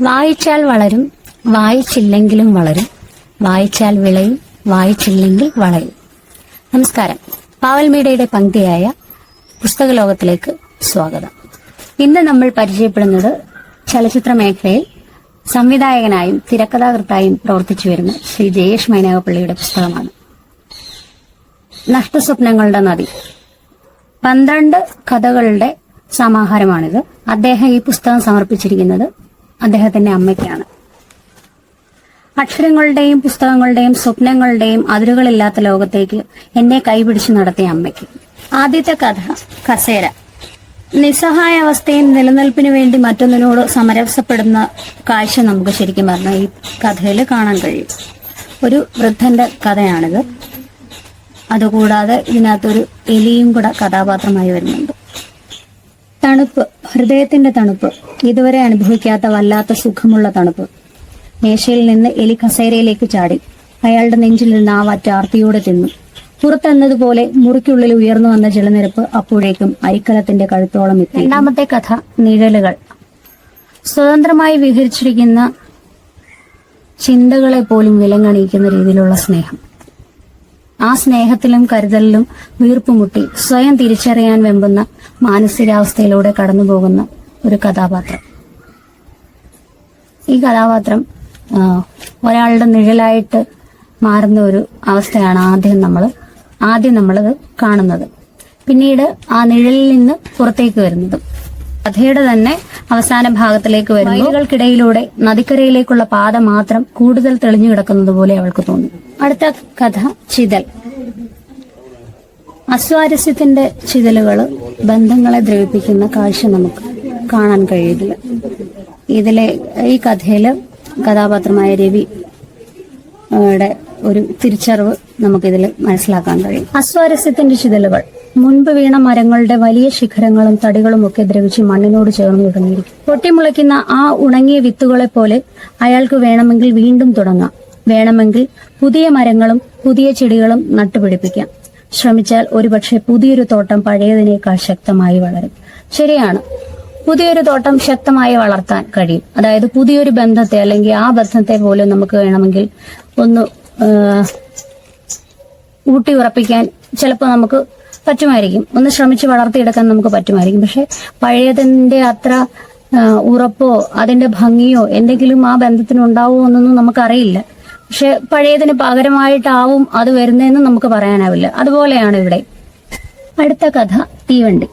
വായിച്ചാൽ വളരും വായിച്ചില്ലെങ്കിലും വളരും. വായിച്ചാൽ വിളയും വായിച്ചില്ലെങ്കിൽ വളയും. നമസ്കാരം. പാവൽ മീഡയുടെ പങ്ക്തിയായ പുസ്തക ലോകത്തിലേക്ക് സ്വാഗതം. ഇന്ന് നമ്മൾ പരിചയപ്പെടുന്നത് ചലച്ചിത്ര മേഖലയിൽ സംവിധായകനായും തിരക്കഥാകൃത്തായും പ്രവർത്തിച്ചു വരുന്ന ശ്രീ ജയേഷ് മൈനാഗപ്പള്ളിയുടെ പുസ്തകമാണ്. നഷ്ടസ്വപ്നങ്ങളുടെ നദി. പന്ത്രണ്ട് കഥകളുടെ സമാഹാരമാണിത്. അദ്ദേഹം ഈ പുസ്തകം സമർപ്പിച്ചിരിക്കുന്നത് അദ്ദേഹത്തിന്റെ അമ്മയ്ക്കാണ്. അക്ഷരങ്ങളുടെയും പുസ്തകങ്ങളുടെയും സ്വപ്നങ്ങളുടെയും അതിരുകളില്ലാത്ത ലോകത്തേക്ക് എന്നെ കൈപിടിച്ച് നടത്തിയ അമ്മയ്ക്ക്. ആദ്യത്തെ കഥ കസേര. നിസ്സഹായ അവസ്ഥയും നിലനിൽപ്പിനു വേണ്ടി മറ്റൊന്നിനോട് സമരസപ്പെടുന്ന കാഴ്ച നമുക്ക് ശരിക്കും പറഞ്ഞാൽ ഈ കഥയിൽ കാണാൻ കഴിയും. ഒരു വൃദ്ധന്റെ കഥയാണിത്. അതുകൂടാതെ ഇതിനകത്തൊരു എലിയും കൂടെ കഥാപാത്രമായി വരുന്നുണ്ട്. തണുപ്പ് ഹൃദയത്തിന്റെ തണുപ്പ് ഇതുവരെ അനുഭവിക്കാത്ത വല്ലാത്ത സുഖമുള്ള തണുപ്പ്. മേശയിൽ നിന്ന് എലി കസേരയിലേക്ക് ചാടി. അയാളുടെ നെഞ്ചിൽ നിന്ന് ആ വറ്റാർത്തിയോടെ തിന്നു. പുറത്തെന്നതുപോലെ മുറിക്കുള്ളിൽ ഉയർന്നു വന്ന ജലനിരപ്പ് അപ്പോഴേക്കും അരിക്കലത്തിന്റെ കഴുത്തോളം എത്തി. രണ്ടാമത്തെ കഥ നിഴലുകൾ. സ്വതന്ത്രമായി വിഹരിച്ചിരിക്കുന്ന ചിന്തകളെ പോലും വിലങ്ങണിയിക്കുന്ന രീതിയിലുള്ള സ്നേഹം. ആ സ്നേഹത്തിലും കരുതലിലും വീർപ്പുമുട്ടി സ്വയം തിരിച്ചറിയാൻ വെമ്പുന്ന മാനസികാവസ്ഥയിലൂടെ കടന്നുപോകുന്ന ഒരു കഥാപാത്രം. ഈ കഥാപാത്രം ഒരാളുടെ നിഴലായിട്ട് മാറുന്ന ഒരു അവസ്ഥയാണ് ആദ്യം നമ്മൾ ആദ്യം നമ്മളത് കാണുന്നത്. പിന്നീട് ആ നിഴലിൽ നിന്ന് പുറത്തേക്ക് വരുന്നതും കഥയുടെ തന്നെ അവസാന ഭാഗത്തിലേക്ക് വരും വയലുകൾക്കിടയിലൂടെ നദിക്കരയിലേക്കുള്ള പാത മാത്രം കൂടുതൽ തെളിഞ്ഞു കിടക്കുന്നത് പോലെ അവൾക്ക് തോന്നി. അടുത്ത കഥ ചിതൽ. അസ്വാരസ്യത്തിന്റെ ചിതലുകൾ ബന്ധങ്ങളെ ദ്രവിപ്പിക്കുന്ന കാഴ്ച നമുക്ക് കാണാൻ കഴിയില്ല ഇതിലെ ഈ കഥയിൽ കഥാപാത്രമായ രവി ഒരു തിരിച്ചറിവ് നമുക്കിതിൽ മനസ്സിലാക്കാൻ കഴിയും. അസ്വാരസ്യത്തിന്റെ ചിതലുകൾ. മുൻപ് വീണ മരങ്ങളുടെ വലിയ ശിഖരങ്ങളും തടികളും ഒക്കെ ദ്രവിച്ച് മണ്ണിനോട് ചേർന്ന് തുടങ്ങിയിരിക്കും പൊട്ടിമുളയ്ക്കുന്ന ആ ഉണങ്ങിയ വിത്തുകളെ പോലെ അയാൾക്ക് വേണമെങ്കിൽ വീണ്ടും തുടങ്ങാം. വേണമെങ്കിൽ പുതിയ മരങ്ങളും പുതിയ ചെടികളും നട്ടുപിടിപ്പിക്കാം. ശ്രമിച്ചാൽ ഒരുപക്ഷെ പുതിയൊരു തോട്ടം പഴയതിനേക്കാൾ ശക്തമായി വളരും. ശരിയാണ്. പുതിയൊരു തോട്ടം ശക്തമായി വളർത്താൻ കഴിയും. അതായത് പുതിയൊരു ബന്ധത്തെ അല്ലെങ്കിൽ ആ ബന്ധത്തെ പോലും നമുക്ക് വേണമെങ്കിൽ ഒന്ന് ഊട്ടി ഉറപ്പിക്കാൻ ചിലപ്പോൾ നമുക്ക് പറ്റുമായിരിക്കും. ഒന്ന് ശ്രമിച്ച് വളർത്തിയെടുക്കാൻ നമുക്ക് പറ്റുമായിരിക്കും. പക്ഷെ പഴയതിന്റെ അത്ര ഉറപ്പോ അതിന്റെ ഭംഗിയോ എന്തെങ്കിലും ആ ബന്ധത്തിന് ഉണ്ടാവുമോ എന്നൊന്നും നമുക്കറിയില്ല. പക്ഷെ പഴയതിന് പകരമായിട്ടാവും അത് വരുന്നതെന്ന് നമുക്ക് പറയാനാവില്ല. അതുപോലെയാണ് ഇവിടെ. അടുത്ത കഥ തീവണ്ടി.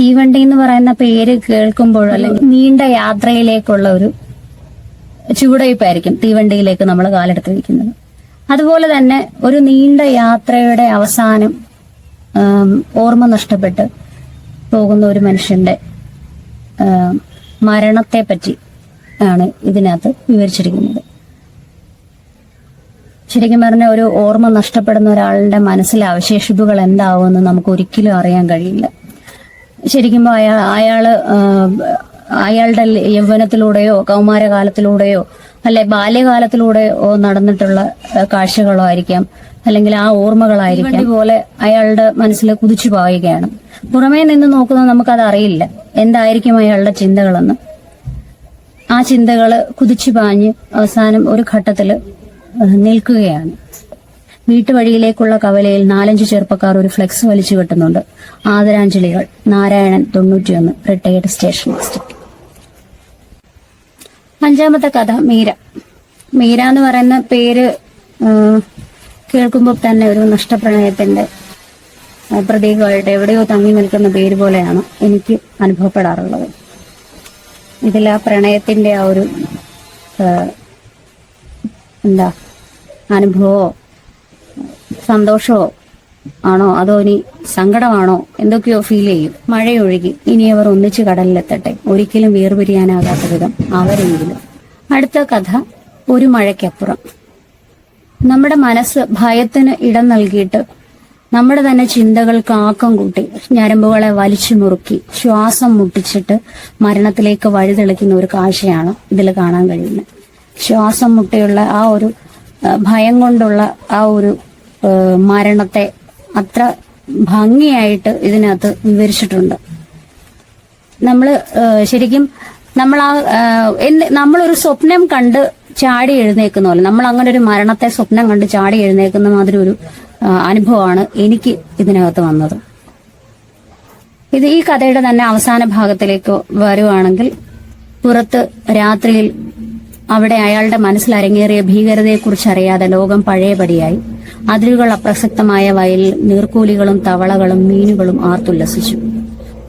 തീവണ്ടി എന്ന് പറയുന്ന പേര് കേൾക്കുമ്പോൾ അല്ലെങ്കിൽ നീണ്ട യാത്രയിലേക്കുള്ള ഒരു ചുവടുവയ്പായിരിക്കും തീവണ്ടിയിലേക്ക് നമ്മൾ കാലെടുത്ത് വയ്ക്കുന്നത് അതുപോലെ തന്നെ ഒരു നീണ്ട യാത്രയുടെ അവസാനം ഓർമ്മ നഷ്ടപ്പെട്ട് പോകുന്ന ഒരു മനുഷ്യന്റെ മരണത്തെ പറ്റി ആണ് ഇതിനകത്ത് വിവരിച്ചിരിക്കുന്നത്. ശരിക്കും പറഞ്ഞ ഒരു ഓർമ്മ നഷ്ടപ്പെടുന്ന ഒരാളുടെ മനസ്സിലെ അവശേഷിപ്പുകൾ എന്താവുമെന്ന് നമുക്ക് ഒരിക്കലും അറിയാൻ കഴിയില്ല. ശരിക്കും അയാൾ അയാൾ അയാളുടെ യൗവനത്തിലൂടെയോ കൗമാരകാലത്തിലൂടെയോ അല്ലെ ബാല്യകാലത്തിലൂടെ നടന്നിട്ടുള്ള കാഴ്ചകളോ ആയിരിക്കാം അല്ലെങ്കിൽ ആ ഓർമ്മകളായിരിക്കാം. ഇതുപോലെ അയാളുടെ മനസ്സിൽ കുതിച്ചു പായുകയാണ്. പുറമേ നിന്ന് നോക്കുന്ന നമുക്കത് അറിയില്ല. എന്തായിരിക്കും അയാളുടെ ചിന്തകളെന്ന്. ആ ചിന്തകൾ കുതിച്ചു പാഞ്ഞ് അവസാനം ഒരു ഘട്ടത്തിൽ നിൽക്കുകയാണ്. വീട്ടുവഴിയിലേക്കുള്ള കവലയിൽ നാലഞ്ച് ചെറുപ്പക്കാർ ഒരു ഫ്ലെക്സ് വലിച്ചു കെട്ടുന്നുണ്ട്. ആദരാഞ്ജലികൾ. നാരായണൻ തൊണ്ണൂറ്റിയൊന്ന് റിട്ടയർഡ് സ്റ്റേഷൻ മാസ്റ്റർ. അഞ്ചാമത്തെ കഥ മീര. മീര എന്ന് പറയുന്ന പേര് കേൾക്കുമ്പോൾ തന്നെ ഒരു നഷ്ടപ്രണയത്തിന്റെ പ്രതീകമായിട്ട് എവിടെയോ തങ്ങി നിൽക്കുന്ന പേര് പോലെയാണ് എനിക്ക് അനുഭവപ്പെടാറുള്ളത്. ഇതിൽ ആ പ്രണയത്തിന്റെ ആ ഒരു എന്താ അനുഭവമോ സന്തോഷമോ ആണോ? അതോ ഇനി സങ്കടമാണോ? എന്തൊക്കെയോ ഫീൽ ചെയ്യും. മഴയൊഴുകി. ഇനി അവർ ഒന്നിച്ച് കടലിലെത്തട്ടെ. ഒരിക്കലും വേർപിരിയാനാകാത്ത വിധം അവരെങ്കിലും. അടുത്ത കഥ ഒരു മഴയ്ക്കപ്പുറം. നമ്മുടെ മനസ്സ് ഭയത്തിന് ഇടം നൽകിയിട്ട് നമ്മുടെ തന്നെ ചിന്തകൾക്ക് ആക്കം കൂട്ടി ഞരമ്പുകളെ വലിച്ചു മുറുക്കി ശ്വാസം മുട്ടിച്ചിട്ട് മരണത്തിലേക്ക് വഴിതെളിക്കുന്ന ഒരു കാഴ്ചയാണ് ഇതിൽ കാണാൻ കഴിയുന്നത്. ശ്വാസം മുട്ടിയുള്ള ആ ഒരു ഭയം കൊണ്ടുള്ള ആ ഒരു മരണത്തെ അത്ര ഭംഗിയായിട്ട് ഇതിനകത്ത് വിവരിച്ചിട്ടുണ്ട്. നമ്മൾ ശരിക്കും നമ്മൾ ആ നമ്മളൊരു സ്വപ്നം കണ്ട് ചാടി എഴുന്നേക്കുന്ന പോലെ നമ്മൾ അങ്ങനെ ഒരു മരണത്തെ സ്വപ്നം കണ്ട് ചാടി എഴുന്നേക്കുന്ന മാതിരി ഒരു അനുഭവമാണ് എനിക്ക് ഇതിനകത്ത് വന്നത്. ഇത് ഈ കഥയുടെ തന്നെ അവസാന ഭാഗത്തിലേക്ക് വരുവാണെങ്കിൽ പുറത്ത് രാത്രിയിൽ അവിടെ അയാളുടെ മനസ്സിൽ അരങ്ങേറിയ ഭീകരതയെക്കുറിച്ച് അറിയാതെ ലോകം പഴയപടിയായി. അതിരുകൾ അപ്രസക്തമായ വയലിൽ നീർക്കൂലികളും തവളകളും മീനുകളും ആർത്തുല്ലസിച്ചു.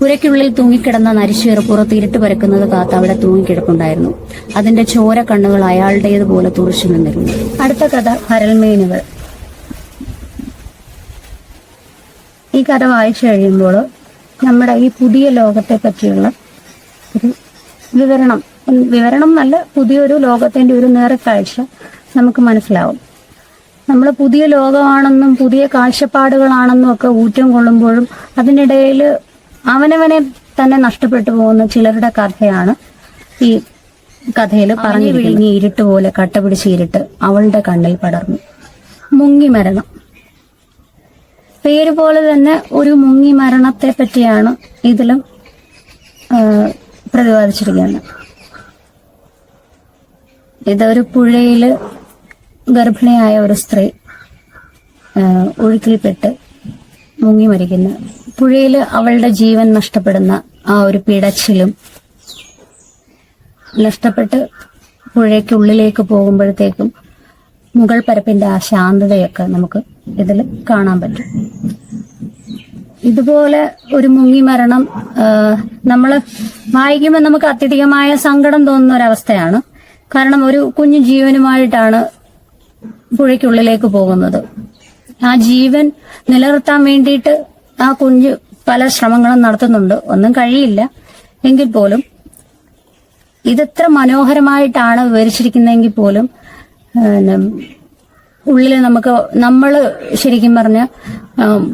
പുരയ്ക്കുള്ളിൽ തൂങ്ങിക്കിടന്ന നരിശീർ പുറത്ത് ഇരുട്ട് പരക്കുന്നത് കാത്ത് അവിടെ തൂങ്ങിക്കിടപ്പുണ്ടായിരുന്നു. അതിന്റെ ചോര കണ്ണുകൾ അയാളുടേതുപോലെ തുറച്ചു നിന്നിരുന്നു. അടുത്ത കഥ ഹരൽമീനുകൾ. ഈ കഥ വായിച്ചു കഴിയുമ്പോൾ നമ്മുടെ ഈ പുതിയ ലോകത്തെ പറ്റിയുള്ള ഒരു വിവരണം വിവരണം നല്ല പുതിയൊരു ലോകത്തിന്റെ ഒരു നേരെ കാഴ്ച നമുക്ക് മനസ്സിലാവും. നമ്മൾ പുതിയ ലോകമാണെന്നും പുതിയ കാഴ്ചപ്പാടുകളാണെന്നും ഒക്കെ ഊറ്റം കൊള്ളുമ്പോഴും അതിനിടയിൽ അവനവനെ തന്നെ നഷ്ടപ്പെട്ടു പോകുന്ന ചിലരുടെ കഥയാണ് ഈ കഥയിൽ പറഞ്ഞു വിഴുങ്ങി ഇരുട്ട് പോലെ കട്ട പിടിച്ച് ഇരുട്ട് അവളുടെ കണ്ണിൽ പടർന്നു. മുങ്ങി മരണം. പേര് പോലെ തന്നെ ഒരു മുങ്ങി മരണത്തെ പറ്റിയാണ് ഇതിലും പ്രതിപാദിച്ചിരിക്കുന്നത്. ഇതൊരു പുഴയിൽ ഗർഭിണിയായ ഒരു സ്ത്രീ ഒഴുക്കിൽപ്പെട്ട് മുങ്ങി മരിക്കുന്ന. പുഴയിൽ അവളുടെ ജീവൻ നഷ്ടപ്പെടുന്ന ആ ഒരു പിടച്ചിലും നഷ്ടപ്പെട്ട് പുഴയ്ക്കുള്ളിലേക്ക് പോകുമ്പോഴത്തേക്കും മുകൾ പരപ്പിന്റെ ആ ശാന്തതയൊക്കെ നമുക്ക് ഇതിൽ കാണാൻ പറ്റും. ഇതുപോലെ ഒരു മുങ്ങി മരണം നമ്മൾ വായിക്കുമ്പോൾ നമുക്ക് അത്യധികമായ സങ്കടം തോന്നുന്ന ഒരവസ്ഥയാണ്. കാരണം ഒരു കുഞ്ഞു ജീവനുമായിട്ടാണ് പുഴയ്ക്കുള്ളിലേക്ക് പോകുന്നത്. ആ ജീവൻ നിലനിർത്താൻ വേണ്ടിയിട്ട് ആ കുഞ്ഞ് പല ശ്രമങ്ങളും നടത്തുന്നുണ്ട്. ഒന്നും കഴിയില്ല. എങ്കിൽ പോലും ഇതെത്ര മനോഹരമായിട്ടാണ് വിവരിച്ചിരിക്കുന്നതെങ്കിൽ പോലും ഉള്ളിൽ നമുക്ക് നമ്മൾ ശരിക്കും പറഞ്ഞ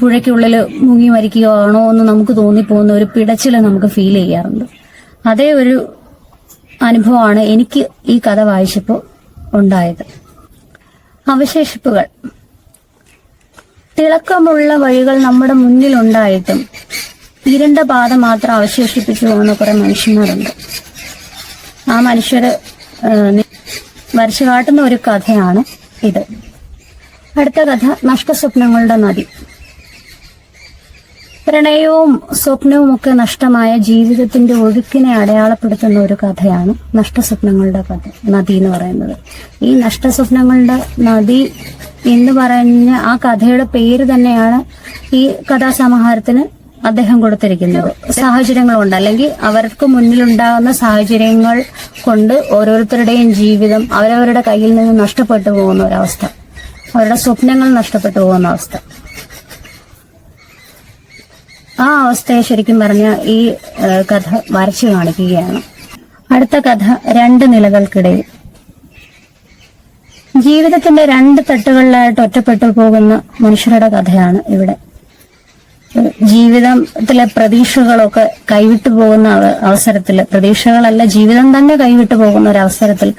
പുഴയ്ക്കുള്ളിൽ മുങ്ങി മരിക്കുകയാണോ എന്ന് നമുക്ക് തോന്നിപ്പോകുന്ന ഒരു പിടച്ചിൽ നമുക്ക് ഫീൽ ചെയ്യാറുണ്ട്. അതേ ഒരു അനുഭവമാണ് എനിക്ക് ഈ കഥ വായിച്ചപ്പോൾ ഉണ്ടായത്. അവശേഷിപ്പുകൾ. തിളക്കമുള്ള വഴികൾ നമ്മുടെ മുന്നിലുണ്ടായിട്ടും ഇരുണ്ട പാത മാത്രം അവശേഷിപ്പിച്ചു പോകുന്ന കുറെ മനുഷ്യന്മാരുണ്ട്. ആ മനുഷ്യര് വരച്ചു കാട്ടുന്ന ഒരു കഥയാണ് ഇത്. അടുത്ത കഥ നഷ്ടസ്വപ്നങ്ങളുടെ നദി. പ്രണയവും സ്വപ്നവും ഒക്കെ നഷ്ടമായ ജീവിതത്തിന്റെ ഒഴുക്കിനെ അടയാളപ്പെടുത്തുന്ന ഒരു കഥയാണ് നഷ്ടസ്വപ്നങ്ങളുടെ കഥ നദി എന്ന് പറയുന്നത്. ഈ നഷ്ടസ്വപ്നങ്ങളുടെ നദി എന്ന് പറഞ്ഞ ആ കഥയുടെ പേര് തന്നെയാണ് ഈ കഥാസമാഹാരത്തിന് അദ്ദേഹം കൊടുത്തിരിക്കുന്നത്. സാഹചര്യങ്ങളുണ്ട്. അല്ലെങ്കിൽ അവർക്ക് മുന്നിലുണ്ടാകുന്ന സാഹചര്യങ്ങൾ കൊണ്ട് ഓരോരുത്തരുടെയും ജീവിതം അവരവരുടെ കയ്യിൽ നിന്ന് നഷ്ടപ്പെട്ടു പോകുന്ന ഒരവസ്ഥ. അവരുടെ സ്വപ്നങ്ങൾ നഷ്ടപ്പെട്ടു പോകുന്ന അവസ്ഥ. ആ അവസ്ഥയെ ശരിക്കും പറഞ്ഞ ഈ കഥ വരച്ചു കാണിക്കുകയാണ്. അടുത്ത കഥ രണ്ട് നിലകൾക്കിടയിൽ. ജീവിതത്തിന്റെ രണ്ട് തട്ടുകളിലായിട്ട് ഒറ്റപ്പെട്ടു പോകുന്ന മനുഷ്യരുടെ കഥയാണ് ഇവിടെ. ജീവിതത്തിലെ പ്രതീക്ഷകളൊക്കെ കൈവിട്ടു പോകുന്ന അവസരത്തിൽ പ്രതീക്ഷകളല്ല ജീവിതം തന്നെ കൈവിട്ടു പോകുന്ന ഒരു അവസരത്തിൽ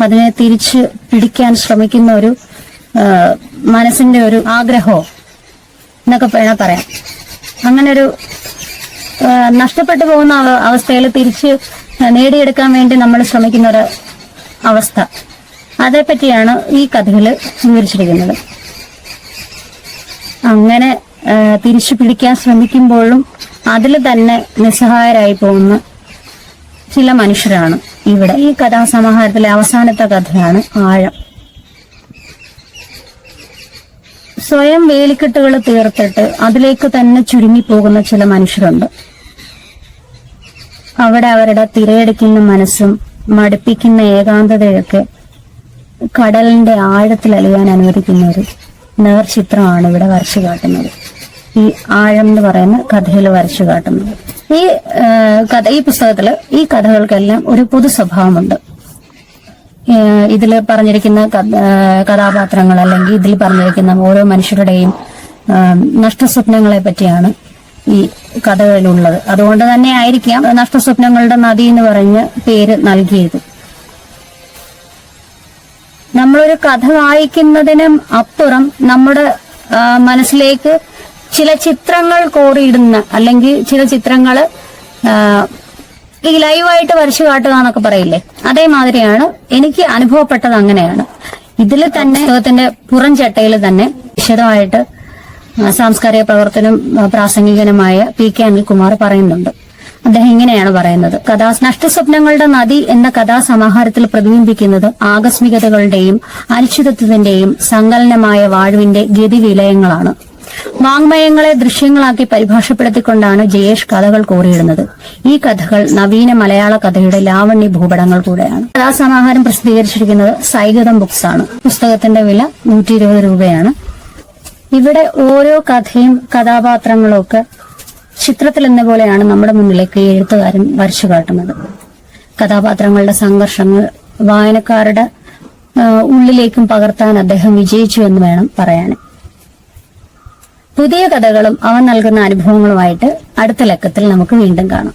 അതിനെ തിരിച്ച് പിടിക്കാൻ ശ്രമിക്കുന്ന ഒരു മനസ്സിന്റെ ഒരു ആഗ്രഹമോ? എന്നൊക്കെ വേണേ പറയാം. അങ്ങനെ ഒരു നഷ്ടപ്പെട്ടു പോകുന്ന അവസ്ഥയിൽ തിരിച്ച് നേടിയെടുക്കാൻ വേണ്ടി നമ്മൾ ശ്രമിക്കുന്ന ഒരു അവസ്ഥ. അതേപ്പറ്റിയാണ് ഈ കഥകൾ വിവരിച്ചിരിക്കുന്നത്. അങ്ങനെ തിരിച്ചു പിടിക്കാൻ ശ്രമിക്കുമ്പോഴും അതിൽ തന്നെ നിസ്സഹായരായി പോകുന്ന ചില മനുഷ്യരാണ്. ഇവിടെ ഈ കഥാസമാഹാരത്തിലെ അവസാനത്തെ കഥയാണ് ആഴം. സ്വയം വേലിക്കെട്ടുകൾ തീർത്തിട്ട് അതിലേക്ക് തന്നെ ചുരുങ്ങിപ്പോകുന്ന ചില മനുഷ്യരുണ്ട്. അവിടെ അവരുടെ തിരയടിക്കുന്ന മനസ്സും മടുപ്പിക്കുന്ന ഏകാന്തതയൊക്കെ കടലിന്റെ ആഴത്തിൽ അലിയാൻ അനുവദിക്കുന്ന ഒരു നേർചിത്രമാണ് ഇവിടെ വരച്ചു കാട്ടുന്നത്. ഈ ആഴം എന്ന് പറയുന്ന കഥയിൽ വരച്ചു കാട്ടുന്നത്. ഈ കഥ ഈ പുസ്തകത്തിൽ ഈ കഥകൾക്കെല്ലാം ഒരു പൊതു സ്വഭാവമുണ്ട്. ഇതിൽ പറഞ്ഞിരിക്കുന്ന കഥാപാത്രങ്ങൾ അല്ലെങ്കിൽ ഇതിൽ പറഞ്ഞിരിക്കുന്ന ഓരോ മനുഷ്യരുടെയും നഷ്ടസ്വപ്നങ്ങളെ പറ്റിയാണ് ഈ കഥകളിലുള്ളത്. അതുകൊണ്ട് തന്നെ ആയിരിക്കാം നഷ്ടസ്വപ്നങ്ങളുടെ നദി എന്ന് പറഞ്ഞ് പേര് നൽകിയത്. നമ്മളൊരു കഥ വായിക്കുന്നതിനും അപ്പുറം നമ്മുടെ മനസ്സിലേക്ക് ചില ചിത്രങ്ങൾ കോറിയിടുന്ന അല്ലെങ്കിൽ ചില ചിത്രങ്ങൾ ഈ ലൈവായിട്ട് വരച്ചു കാട്ടുക എന്നൊക്കെ പറയില്ലേ? അതേമാതിരിയാണ് എനിക്ക് അനുഭവപ്പെട്ടത് അങ്ങനെയാണ്. ഇതിൽ തന്നെ പുസ്തകത്തിന്റെ പുറം ചട്ടയിൽ തന്നെ വിശദമായിട്ട് സാംസ്കാരിക പ്രവർത്തനം പ്രാസംഗികനുമായ പി കെ അനിൽകുമാർ പറയുന്നുണ്ട്. അദ്ദേഹം ഇങ്ങനെയാണ് പറയുന്നത്. കഥാ നഷ്ടസ്വപ്നങ്ങളുടെ നദി എന്ന കഥാസമാഹാരത്തിൽ പ്രതിബിംബിക്കുന്നത് ആകസ്മികതകളുടെയും അനിശ്ചിതത്വത്തിന്റെയും സങ്കലനമായ വാഴുവിന്റെ ഗതിവിലയങ്ങളാണ്. വാങ്മയങ്ങളെ ദൃശ്യങ്ങളാക്കി പരിഭാഷപ്പെടുത്തിക്കൊണ്ടാണ് ജയേഷ് കഥകൾ കോറിയിടുന്നത്. ഈ കഥകൾ നവീന മലയാള കഥയുടെ ലാവണ്യ ഭൂപടങ്ങൾ കൂടെയാണ്. കഥാസമാഹാരം പ്രസിദ്ധീകരിച്ചിരിക്കുന്നത് സൈഗതം ബുക്സ് ആണ് പുസ്തകത്തിന്റെ വില നൂറ്റി ഇരുപത് രൂപയാണ്. ഇവിടെ ഓരോ കഥയും കഥാപാത്രങ്ങളൊക്കെ ചിത്രത്തിൽ എന്ന പോലെയാണ് നമ്മുടെ മുന്നിലേക്ക് എഴുത്തുകാരൻ വരച്ചു കാട്ടുന്നത്. കഥാപാത്രങ്ങളുടെ സംഘർഷങ്ങൾ വായനക്കാരുടെ ഉള്ളിലേക്കും പകർത്താൻ അദ്ദേഹം വിജയിച്ചു എന്ന് വേണം പറയാൻ. പുതിയ കഥകളും അവ നൽകുന്ന അനുഭവങ്ങളുമായിട്ട് അടുത്ത ലക്കത്തിൽ നമുക്ക് വീണ്ടും കാണാം.